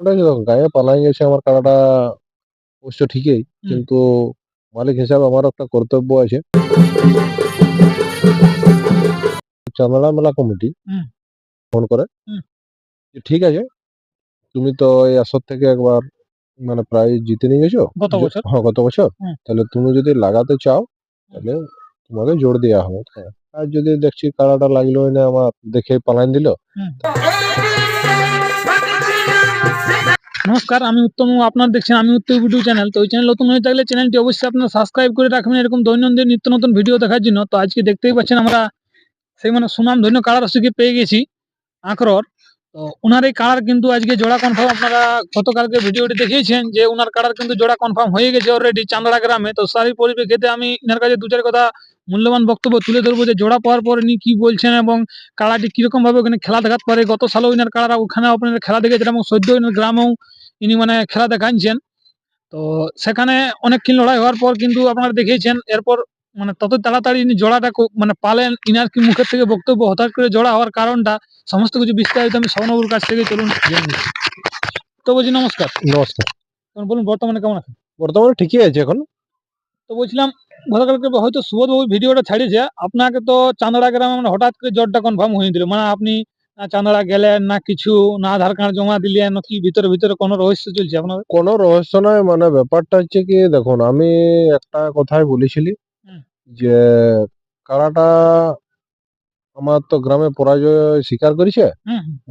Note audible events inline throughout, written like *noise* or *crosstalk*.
ওটা গায়ে পালাই গেছে আমার কাড়াটা অবশ্য ঠিকই হুম। কিন্তু মালিক হিসাবে আমার একটা কর্তব্য আছে চান্দড়া মেলা কমিটি হুম। ফোন করে হুম। যে, ঠিক আছে তুমি তো এই আসর থেকে একবার মানে প্রাইজ জিতে নিয়ে গেছো গত বছর? হ্যাঁ গত বছর হুম। তাহলে তুমি যদি লাগাতে চাও তাহলে তোমাকে জোর দেওয়া হবে হ্যাঁ। আর যদি দেখছি কাড়াটা লাগল না আমার দেখে পালাইন দিল নমস্কার, আমি উত্তম আপনার দেখছেন আমি উত্তম ভিডিও চ্যানেল। তো ওই চ্যানেল নতুন হয়ে থাকলে চ্যানেলটি অবশ্যই আপনার সাবস্ক্রাইব করে রাখবেন। এরকম দৈনন্দিন নিত্য নতুন ভিডিও দেখার জন্য। তো আজকে দেখতেই পাচ্ছেন আমরা সেই মানে সুনাম ধন্য কাড়া রসিকে পেয়ে গেছি আঁকড়র তো ওনার এই কাড়ার কিন্তু আজকে জোড়া কনফার্ম আপনারা গতকালকে ভিডিওটি দেখিয়েছেন যে ওনার কাড়ার কিন্তু জোড়া কনফার্ম হয়ে গেছে অলরেডি চান্দড়া গ্রামে। তো সেই পরিপ্রেক্ষিতে আমি এনার কাছে দু চার কথা মূল্যবান বক্তব্য তুলে ধরবো যে জোড়া পাওয়ার পর ইনি কি বলছেন এবং কাড়াটি কীরকম ভাবে ওখানে খেলা দেখাতে পারে? গত সালেও ইনার কাড়ারা ওখানে আপনারা খেলা দেখেছেন এবং সদ্য ইনার গ্রামেও ইনি মানে খেলা দেখাচ্ছেন তো সেখানে অনেকক্ষণ লড়াই হওয়ার পর কিন্তু আপনারা দেখিয়েছেন এরপর মানে তত তাড়াতাড়ি ইনি জোড়াটা মানে পালেন। ইনার কি মুখের থেকে বক্তব্য হঠাৎ করে জোড়া হওয়ার কারণটা সমস্ত কিছু বিস্তারিত আমি সৌনবুর কাছ থেকে চলুন। তো বলছি নমস্কার। নমস্কার। বলুন বর্তমানে কেমন আছেন? বর্তমানে ঠিকই আছে এখন। তো বলছিলাম গতকালকে হয়তো সুবোধবাবু ভিডিওটা ছাড়িয়েছে আপনাকে তো চান্দড়া গ্রামে মানে হঠাৎ করে জ্বরটা কনফার্ম হয়ে দিল মানে আপনি না চান্দড়া গেলেন না কিছু না আধার কার্ড জমা দিলেন না কি ভিতরে ভিতরে কোনো রহস্য চলছে আপনার? কোনো রহস্য নয় মানে ব্যাপারটা হচ্ছে কি দেখুন আমি একটা কথাই বলেছিলি যে কারাটা আমার তো গ্রামে পরাজয় স্বীকার করেছে।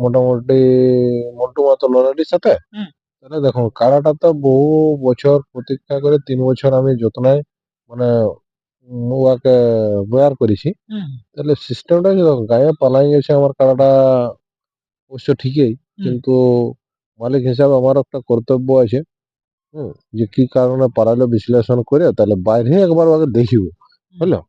মোটামুটি মন্টু মাতো লড়াটির সাথে। তাহলে দেখুন কাড়াটা তো বহু বছর প্রতীক্ষা করে তিন বছর আমি যত্নায় মানে উহাকে বয়ার করেছি। তাহলে সিস্টেমটা কি দেখুন গায়ে পালাই গেছে আমার কাড়াটা অবশ্য ঠিকই কিন্তু মালিক হিসাবে আমার একটা কর্তব্য আছে হুম যে কি কারণে পারালো বিশ্লেষণ করে তাহলে বাইরে একবার ওকে দেখিব বুঝলো।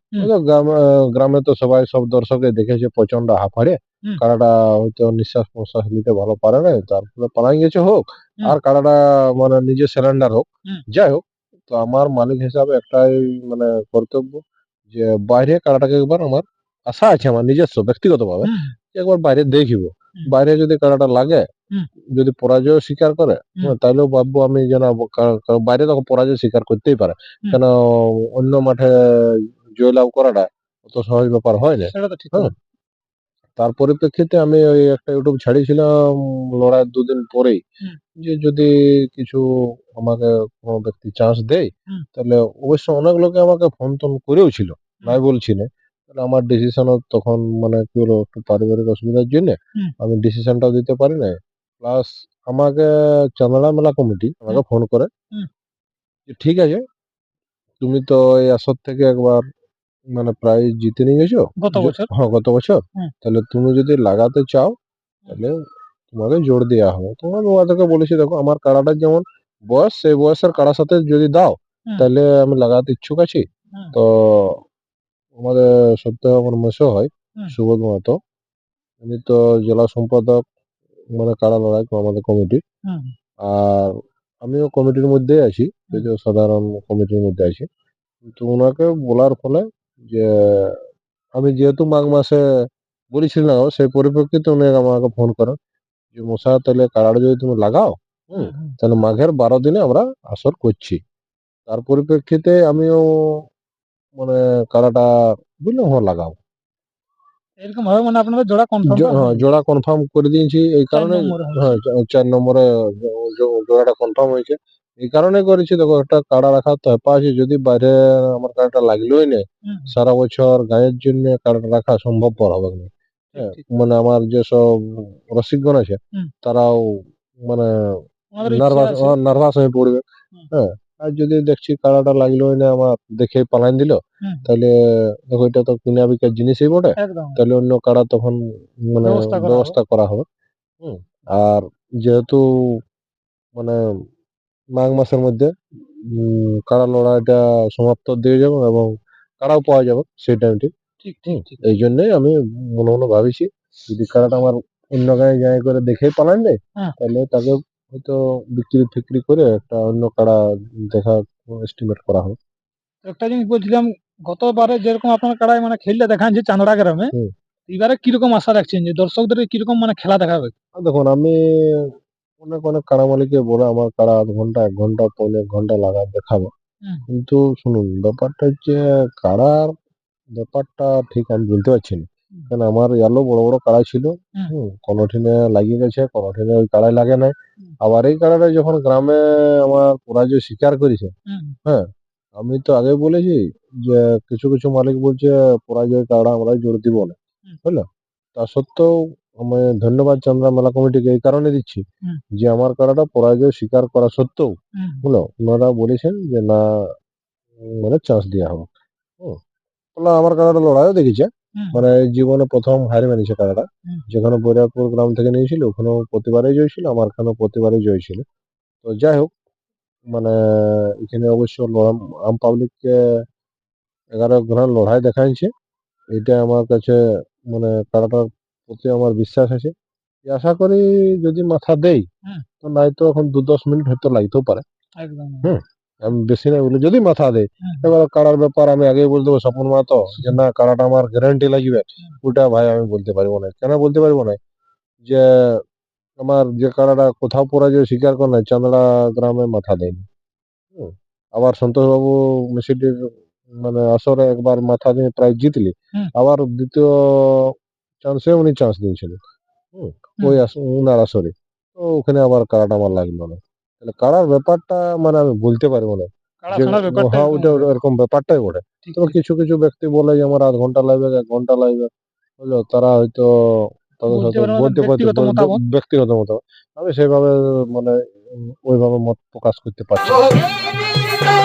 গ্রামে গ্রামে তো সবাই সব দর্শকে দেখেছে প্রচণ্ড হাঁফাড়ে কারাটা হয়তো নিঃশ্বাস প্রশ্বাস নিতে ভালো পারে না তারপরে পালাই গেছে হোক। আর কাড়াটা মানে নিজে সিলিন্ডার হোক যাই হোক তো আমার মালিক হিসাবে একটাই মানে কর্তব্য যে বাইরে কাড়াটাকে একবার আমার আশা আছে আমার নিজস্ব ব্যক্তিগত ভাবে একবার বাইরে দেখিব। বাইরে যদি কাড়াটা লাগে যদি পরাজয় স্বীকার করে হ্যাঁ, তাহলেও ভাববো আমি যেন বাইরে তখন পরাজয় স্বীকার করতেই পারে। কেন অন্য মাঠে জয়লাভ করাটা অত সহজ ব্যাপার হয় না। সেটা তো ঠিক হ্যাঁ। তার পরিপ্রেক্ষিতে আমি ওই একটা ইউটিউব ছাড়িয়েছিলাম লড়াই দুদিন পরেই। যে যদি কিছু আমাকে কোনো ব্যক্তি চান্স দেয় তাহলে অবশ্য অনেক লোকে আমাকে ফোন টোন করেও ছিল নাই বলছি না তাহলে আমার ডিসিশন তখন মানে কি হলো একটু পারিবারিক অসুবিধার জন্য আমি ডিসিশনটাও দিতে পারি না প্লাস আমাকে চান্দড়া মেলা কমিটি আমাকে ফোন করে ঠিক আছে তুমি তো এই আসর থেকে একবার মানে প্রাইজ জিতে নিয়ে গেছো গত বছর? হ্যাঁ গত বছর। তাহলে তুমি যদি লাগাতে চাও তাহলে তোমাকে জোর দেওয়া হবে। তো আমি ওদেরকে বলেছি দেখো আমার কাড়াটার যেমন বয়স সেই বয়সের কাড়ার সাথে যদি দাও তাহলে আমি লাগাতে ইচ্ছুক আছি। তো আমাদের সত্য আমার মেসো হয় সুবোধ মাহাতো। উনি তো জেলা সম্পাদক মানে কাড়া লড়াই আমাদের কমিটি আর আমিও কমিটির মধ্যেই আছি যদিও সাধারণ কমিটির মধ্যে আছি। কিন্তু ওনাকে বলার ফলে যে আমি যেহেতু মাঘ মাসে বলেছিলাম সেই পরিপ্রেক্ষিতে উনি আমাকে ফোন করেন যে মশা তাহলে কাড়াটা যদি তুমি লাগাও হুম তাহলে মাঘের বারো দিনে আমরা আসর করছি। তার পরিপ্রেক্ষিতে আমিও মানে কাড়াটা বুঝলাম হ্যাঁ লাগাও। এরকম ভাবে মানে আপনাদের জোড়া কনফার্ম হ্যাঁ, জোড়া কনফার্ম করে দিয়েছি এই কারণে হ্যাঁ চার নম্বরে জোড়াটা কনফার্ম হয়েছে। এই কারণে করেছি দেখো একটা কাড়া রাখার তো হেপা আছে যদি বাইরে আমার কাড়াটা লাগলোই না সারা বছর গায়ের জন্য কাড়াটা রাখা সম্ভবপর হবে না। হ্যাঁ, মানে আমার যেসব রসিকগণ আছে তারাও মানে নার্ভাস নার্ভাস হয়ে পড়বে। হ্যাঁ আর যদি দেখছি কাড়াটা লাগলোই না আমার দেখে পালাইন দিল। তাহলে দেখো এটা তো কিনা বিকার জিনিসই বটে। তাহলে অন্য কাড়া তখন মানে ব্যবস্থা করা ব্যবস্থা করা হবে। হুম আর যেহেতু মানে মাঘ মাসের মধ্যে কাড়া লড়াইটা সমাপ্ত দিয়ে যাব এবং কাড়াও পাওয়া যাবে সেই টাইমটি ঠিক ঠিক এই জন্যই আমি মনে মনে ভাবিছি যদি কাড়াটা আমার অন্য গায়ে গায়ে করে দেখেই পালান দেয় হ্যাঁ। তাহলে তাকে হয়তো বিক্রি ফিক্রি করে একটা অন্য কাড়া দেখা এস্টিমেট করা হবে একটা জিনিস বলছিলাম গতবারে যেরকম আপনার কাড়াই মানে খেলতে দেখান যে চান্দড়া গ্রামে এবারে কীরকম আশা রাখছেন যে দর্শকদের কীরকম মানে খেলা দেখাবে? দেখুন আমি অনেক অনেক কাড়া মালিককে বলে আমার কাড়া আধ ঘণ্টা এক ঘণ্টা পৌনে এক ঘণ্টা লাগা দেখাবো। কিন্তু শুনুন ব্যাপারটা হচ্ছে কাড়ার ব্যাপারটা ঠিক আমি বলতে পারছি না। কারণ আমার ইয়ালো বড় বড় কাড়া ছিল। হুম। হুম কোনো ঠিনে লাগিয়ে গেছে কোনো ঠিনে ওই কাড়াই লাগে নাই। আবার এই কাড়াটা যখন গ্রামে আমার পরাজয় স্বীকার করেছে হ্যাঁ আমি তো আগে বলেছি যে কিছু কিছু মালিক বলছে পরাজয় কাড়া আমরা জোর দিব না। বুঝলো? তা সত্ত্বেও আমি ধন্যবাদ চান্দ্রা মেলা কমিটিকে এই কারণে দিচ্ছি যে আমার কারাটা পরাজয় স্বীকার করা সত্ত্বেও বুঝলো ওনারা বলেছেন যে না মানে চান্স দেওয়া হবে। বললাম, আমার কারাটা লড়াইও দেখেছে। মানে জীবনে প্রথম হারে মানিছে হুম। যেখানে বৈরাগপুর গ্রাম থেকে নিয়েছিল ওখানেও প্রতিবারই জয় ছিল আমার এখানেও প্রতিবারই জয় ছিল। তো যাই হোক মানে এখানে অবশ্য আম পাবলিককে এগারো ঘোড়ার লড়াই দেখাইছে। এটা আমার কাছে মানে কাড়াটার প্রতি আমার বিশ্বাস আছে। আশা করি যদি মাথা দেই তো নাই তো এখন দু দশ মিনিট হয়তো লাগতেও পারে। হুম। আমি বেশি নাই বলে যদি মাথা দেয় এবার কাড়ার ব্যাপার আমি আগেই বলে দেবো স্বপন মাহাতো যে না কাড়াটা আমার গ্যারান্টি লাগবে। ওটা ভাই আমি বলতে পারব না। কেন বলতে পারব না? যে আমার যে কাড়াটা কোথাও পরাজয় স্বীকার করে নাই চান্দড়া গ্রামে মাথা দেয়নি। আবার সন্তোষবাবু মিশিটির মানে আসরে একবার মাথা দিয়ে প্রায় জিতলি। আবার দ্বিতীয় চান্সে উনি চান্স দিয়েছিলেন হুম। ওই আস- উনার আসরে। তো ওখানে আবার কাড়াটা আমার লাগল না। তাহলে কাড়ার ব্যাপারটা মানে আমি বলতে পারব না। হ্যাঁ এরকম ওটা এরকম ব্যাপারটাই বটে তবে কিছু কিছু ব্যক্তি বলে যে আমার আধ ঘণ্টা লাগবে এক ঘণ্টা লাগবে। বুঝলো তারা হয়তো তাদের সাথে বলতে পারছে ব্যক্তিগত মতামত। আমি সেভাবে মানে ওইভাবে মত প্রকাশ করতে পারছি। *laughs*